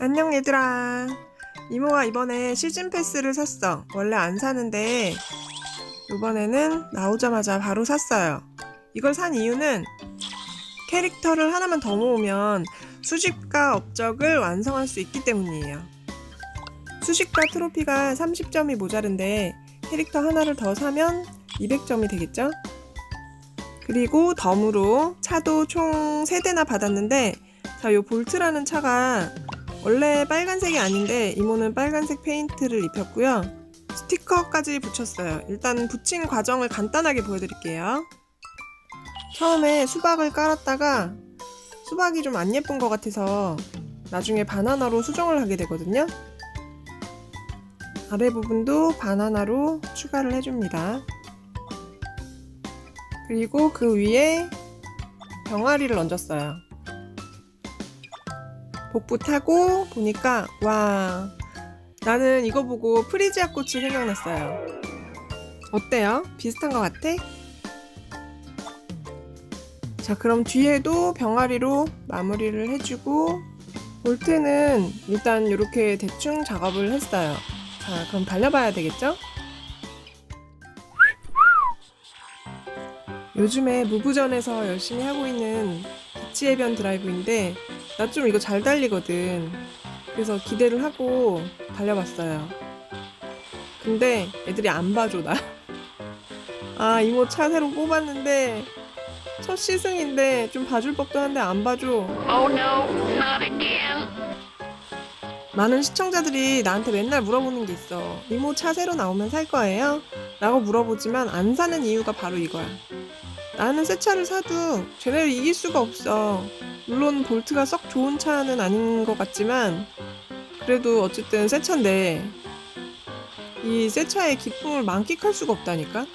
안녕 얘들아. 이모가 이번에 시즌 패스를 샀어. 원래 안 사는데 이번에는 나오자마자 바로 샀어요. 이걸 산 이유는 캐릭터를 하나만 더 모으면 수집과 업적을 완성할 수 있기 때문이에요. 수집과 트로피가 30점이 모자른데 캐릭터 하나를 더 사면 200점이 되겠죠? 그리고 덤으로 차도 총 3대나 받았는데 자, 요 볼트라는 차가 원래 빨간색이 아닌데 이모는 빨간색 페인트를 입혔고요. 스티커까지 붙였어요. 일단 붙인 과정을 간단하게 보여드릴게요. 처음에 수박을 깔았다가 수박이 좀 안 예쁜 것 같아서 나중에 바나나로 수정을 하게 되거든요. 아래 부분도 바나나로 추가를 해줍니다. 그리고 그 위에 병아리를 얹었어요. 복부 타고 보니까 와 나는 이거 보고 프리지아 꽃이 생각났어요. 어때요? 비슷한 것 같아? 자 그럼 뒤에도 병아리로 마무리를 해주고 볼트는 일단 이렇게 대충 작업을 했어요. 자 그럼 달려봐야 되겠죠? 요즘에 무부전에서 열심히 하고 있는 비치 해변 드라이브인데 나 좀 이거 잘 달리거든. 그래서 기대를 하고 달려봤어요. 근데 애들이 안 봐줘, 나. 아, 이모 차 새로 뽑았는데, 첫 시승인데 좀 봐줄 법도 한데 안 봐줘. Oh no, not again. 많은 시청자들이 나한테 맨날 물어보는 게 있어. 이모 차 새로 나오면 살 거예요? 라고 물어보지만 안 사는 이유가 바로 이거야. 나는 새 차를 사도 쟤네를 이길 수가 없어. 물론 볼트가 썩 좋은 차는 아닌 것 같지만 그래도 어쨌든 새 차인데 이 새 차의 기쁨을 만끽할 수가 없다니까?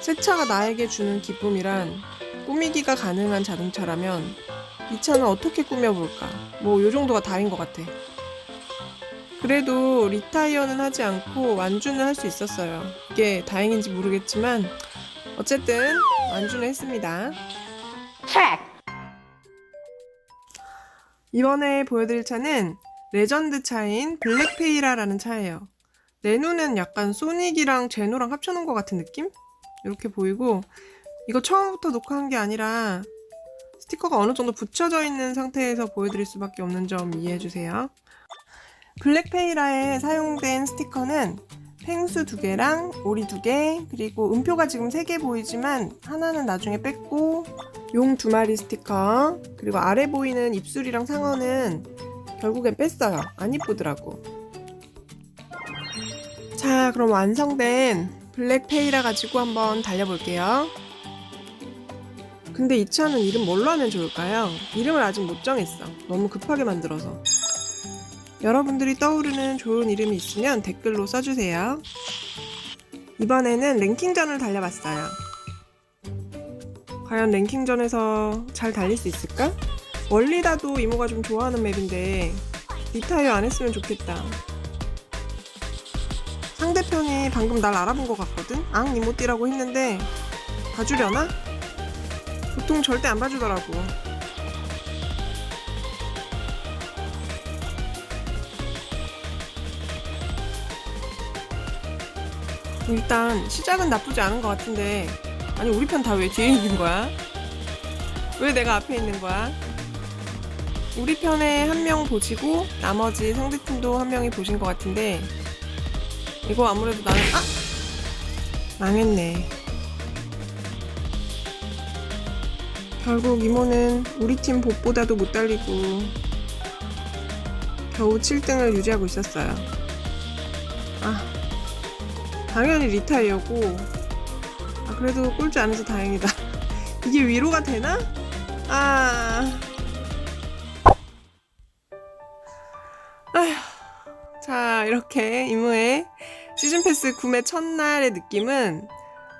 새 차가 나에게 주는 기쁨이란 꾸미기가 가능한 자동차라면 이 차는 어떻게 꾸며볼까? 뭐 요 정도가 다인 것 같아. 그래도 리타이어는 하지 않고 완주는 할 수 있었어요. 이게 다행인지 모르겠지만 어쨌든 완주는 했습니다. 이번에 보여드릴 차는 레전드 차인 블랙페이라라는 차예요. 내 눈엔 약간 소닉이랑 제노랑 합쳐놓은 것 같은 느낌? 이렇게 보이고 이거 처음부터 녹화한 게 아니라 스티커가 어느 정도 붙여져 있는 상태에서 보여드릴 수밖에 없는 점 이해해주세요. 블랙페이라에 사용된 스티커는 펭수 두 개랑 오리 두 개, 그리고 음표가 지금 세 개 보이지만 하나는 나중에 뺐고 용 두 마리 스티커, 그리고 아래 보이는 입술이랑 상어는 결국엔 뺐어요. 안 이쁘더라고. 자, 그럼 완성된 블랙페이라 가지고 한번 달려볼게요. 근데 이 차는 이름 뭘로 하면 좋을까요? 이름을 아직 못 정했어. 너무 급하게 만들어서. 여러분들이 떠오르는 좋은 이름이 있으면 댓글로 써주세요. 이번에는 랭킹전을 달려봤어요. 과연 랭킹전에서 잘 달릴 수 있을까? 원리다도 이모가 좀 좋아하는 맵인데 리타이어 안 했으면 좋겠다. 상대편이 방금 날 알아본 것 같거든? 앙 이모띠라고 했는데 봐주려나? 보통 절대 안 봐주더라고. 일단 시작은 나쁘지 않은 것 같은데 아니 우리 편 다 왜 뒤에 있는 거야? 왜 내가 앞에 있는 거야? 우리 편에 한 명 보시고 나머지 상대팀도 한 명이 보신 것 같은데 이거 아무래도 나는 아 망했네. 결국 이모는 우리 팀 봇보다도 못 달리고 겨우 7등을 유지하고 있었어요. 아 당연히 리타이어고. 아 그래도 꼴찌 안 해서 다행이다. 이게 위로가 되나? 아. 아휴. 자 이렇게 이모의 시즌 패스 구매 첫날의 느낌은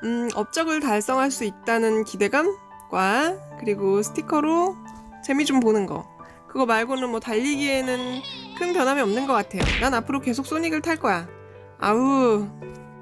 음, 업적을 달성할 수 있다는 기대감과 그리고 스티커로 재미 좀 보는 거. 그거 말고는 뭐 달리기에는 큰 변함이 없는 것 같아요. 난 앞으로 계속 소닉을 탈 거야. 아우